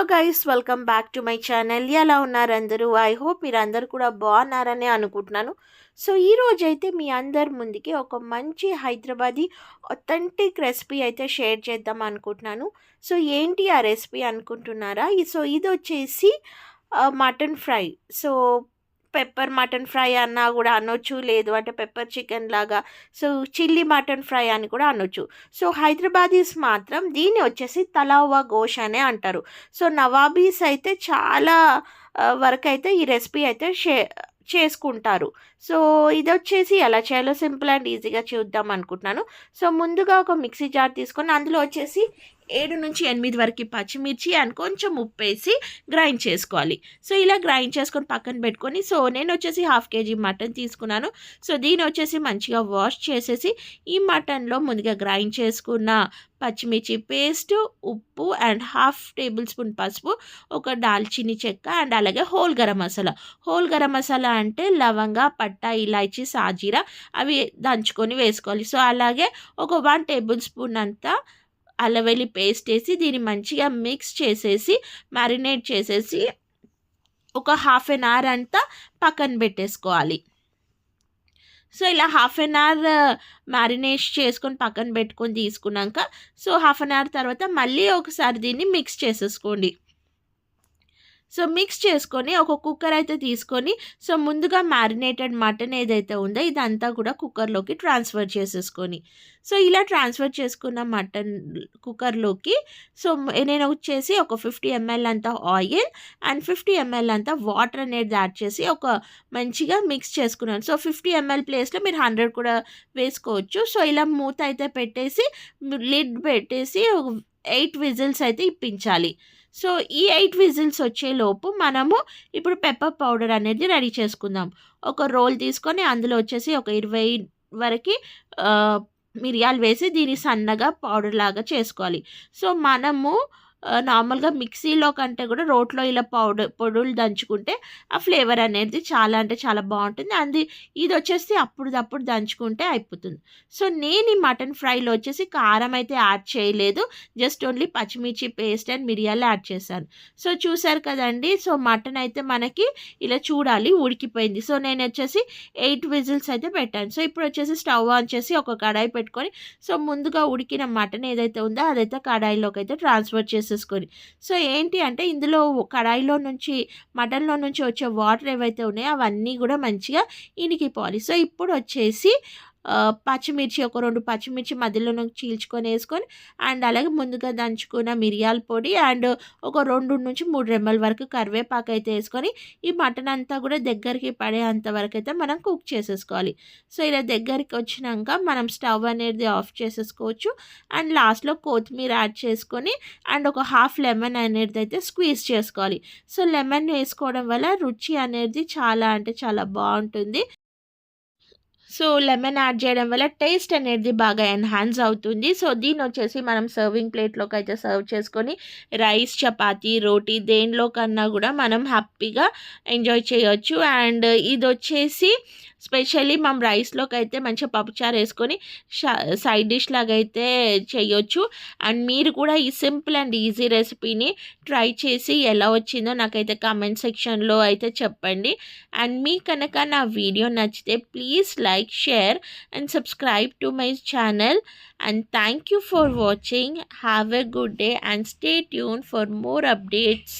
Hello guys welcome back to my channel ఎలా ఉన్నారు అందరూ? ఐ హోప్ మీరు అందరు కూడా బాగున్నారని అనుకుంటున్నాను. సో ఈ అయితే మీ అందరి ముందుకి ఒక మంచి హైదరాబాదీ ఒథెంటిక్ రెసిపీ అయితే షేర్ చేద్దాం అనుకుంటున్నాను. సో ఏంటి ఆ రెసిపీ అనుకుంటున్నారా? సో ఇది వచ్చేసి mutton fry so pepper mutton fry అన్నా కూడా అనొచ్చు లేదు అంటే పెప్పర్ చికెన్ లాగా. సో చిల్లీ మటన్ ఫ్రై అని కూడా అనొచ్చు. సో హైదరాబాదీస్ మాత్రం దీన్ని వచ్చేసి తలావా గోష్ అనే అంటారు. సో నవాబీస్ అయితే చాలా వరకు అయితే ఈ రెసిపీ అయితే షే చేసుకుంటారు. సో ఇది వచ్చేసి ఎలా చేయాలో సింపుల్ అండ్ ఈజీగా చూద్దాం అనుకుంటున్నాను. సో ముందుగా ఒక మిక్సీ జార్ తీసుకొని అందులో వచ్చేసి ఏడు నుంచి ఎనిమిది వరకు పచ్చిమిర్చి అండ్ కొంచెం ఉప్పు వేసి గ్రైండ్ చేసుకోవాలి. సో ఇలా గ్రైండ్ చేసుకొని పక్కన పెట్టుకొని సో నేను వచ్చేసి హాఫ్ కేజీ మటన్ తీసుకున్నాను. సో దీని వచ్చేసి మంచిగా వాష్ చేసేసి ఈ మటన్లో ముందుగా గ్రైండ్ చేసుకున్న పచ్చిమిర్చి పేస్ట్ ఉప్పు అండ్ హాఫ్ టేబుల్ స్పూన్ పసుపు ఒక దాల్చిని చెక్క అండ్ అలాగే హోల్ గరం మసాలా. హోల్ గరం మసాలా అంటే లవంగ పట్ట ఇలాచి సాజీరా అవి దంచుకొని వేసుకోవాలి. సో అలాగే ఒక వన్ టేబుల్ స్పూన్ అంతా అలవెల్లి పేస్ట్ వేసి దీన్ని మంచిగా మిక్స్ చేసేసి మ్యారినేట్ చేసేసి ఒక హాఫ్ అన్ అవర్ అంతా పక్కన పెట్టేసుకోవాలి. సో ఇలా హాఫ్ అన్ అవర్ మ్యారినేట్ చేసుకొని పక్కన పెట్టుకొని తీసుకున్నాక సో హాఫ్ అన్ అవర్ తర్వాత మళ్ళీ ఒకసారి దీన్ని మిక్స్ చేసేసుకోండి. సో మిక్స్ చేసుకొని ఒక కుక్కర్ అయితే తీసుకొని సో ముందుగా మ్యారినేటెడ్ మటన్ ఏదైతే ఉందో ఇదంతా కూడా కుక్కర్లోకి ట్రాన్స్ఫర్ చేసేసుకొని. సో ఇలా ట్రాన్స్ఫర్ చేసుకున్న మటన్ కుక్కర్లోకి సో నేను వచ్చేసి ఒక ఫిఫ్టీ ఎంఎల్ అంత ఆయిల్ అండ్ ఫిఫ్టీ ఎంఎల్ అంత వాటర్ అనేది యాడ్ చేసి ఒక మంచిగా మిక్స్ చేసుకున్నాను. సో ఫిఫ్టీ ఎంఎల్ ప్లేస్లో మీరు హండ్రెడ్ కూడా వేసుకోవచ్చు. సో ఇలా మూత అయితే పెట్టేసి లిడ్ పెట్టేసి ఎయిట్ విజిల్స్ అయితే ఇప్పించాలి. సో ఈ ఎయిట్ విజిల్స్ వచ్చేలోపు మనము ఇప్పుడు పెప్పర్ పౌడర్ అనేది రెడీ చేసుకుందాం. ఒక రోల్ తీసుకొని అందులో వచ్చేసి ఒక ఇరవై వరకు మిరియాలు వేసి దీన్ని సన్నగా పౌడర్ లాగా చేసుకోవాలి. సో మనము నార్మల్గా మిక్సీలో కంటే కూడా రోట్లో ఇలా పౌడర్ పొడులు దంచుకుంటే ఆ ఫ్లేవర్ అనేది చాలా అంటే చాలా బాగుంటుంది. అది ఇది వచ్చేసి అప్పుడప్పుడు దంచుకుంటే అయిపోతుంది. సో నేను ఈ మటన్ ఫ్రైలో వచ్చేసి కారం అయితే యాడ్ చేయలేదు. జస్ట్ ఓన్లీ పచ్చిమిర్చి పేస్ట్ అండ్ మిరియాలు యాడ్ చేశాను. సో చూసారు కదండి! సో మటన్ అయితే మనకి ఇలా చూడాలి ఉడికిపోయింది. సో నేను వచ్చేసి ఎయిట్ విజిల్స్ అయితే పెట్టాను. సో ఇప్పుడు వచ్చేసి స్టవ్ ఆన్ చేసి ఒక కడాయి పెట్టుకొని సో ముందుగా ఉడికిన మటన్ ఏదైతే ఉందో అదైతే కడాయిలోకి అయితే ట్రాన్స్ఫర్ చేసి చేసేసుకొని సో ఏంటి అంటే ఇందులో కడాయిలో నుంచి మటన్లో నుంచి వచ్చే వాటర్ ఏవైతే ఉన్నాయో అవన్నీ కూడా మంచిగా ఇనికిపోవాలి. సో ఇప్పుడు వచ్చేసి పచ్చిమిర్చి ఒక రెండు పచ్చిమిర్చి మధ్యలో నుంచి చీల్చుకొని వేసుకొని అండ్ అలాగే ముందుగా దంచుకున్న మిరియాల పొడి అండ్ ఒక రెండు నుంచి మూడు రెమ్మల వరకు కరివేపాకు అయితే వేసుకొని ఈ మటన్ అంతా కూడా దగ్గరికి పడేంత వరకు అయితే మనం కుక్ చేసేసుకోవాలి. సో ఇలా దగ్గరికి వచ్చినాక మనం స్టవ్ అనేది ఆఫ్ చేసేసుకోవచ్చు అండ్ లాస్ట్లో కొత్తిమీర యాడ్ చేసుకొని అండ్ ఒక హాఫ్ లెమన్ అనేది అయితే స్క్వీజ్ చేసుకోవాలి. సో లెమన్ వేసుకోవడం వల్ల రుచి అనేది చాలా అంటే చాలా బాగుంటుంది. సో లెమన్ యాడ్ చేయడం వల్ల టేస్ట్ అనేది బాగా ఎన్హాన్స్ అవుతుంది. సో దీని వచ్చేసి మనం సర్వింగ్ ప్లేట్లోకి అయితే సర్వ్ చేసుకొని రైస్ చపాతీ రోటీ దేనిలో కన్నా కూడా మనం హ్యాపీగా ఎంజాయ్ చేయొచ్చు. అండ్ ఇది వచ్చేసి స్పెషల్లీ మనం రైస్లోకి అయితే మంచిగా పప్పుచారు వేసుకొని సైడ్ డిష్ లాగా అయితే చేయొచ్చు. అండ్ మీరు కూడా ఈ సింపుల్ అండ్ ఈజీ రెసిపీని ట్రై చేసి ఎలా వచ్చిందో నాకైతే కామెంట్ సెక్షన్లో అయితే చెప్పండి. అండ్ మీ కనుక నా వీడియో నచ్చితే please like share and subscribe to my channel. And thank you for watching. Have a good day and stay tune for more updates.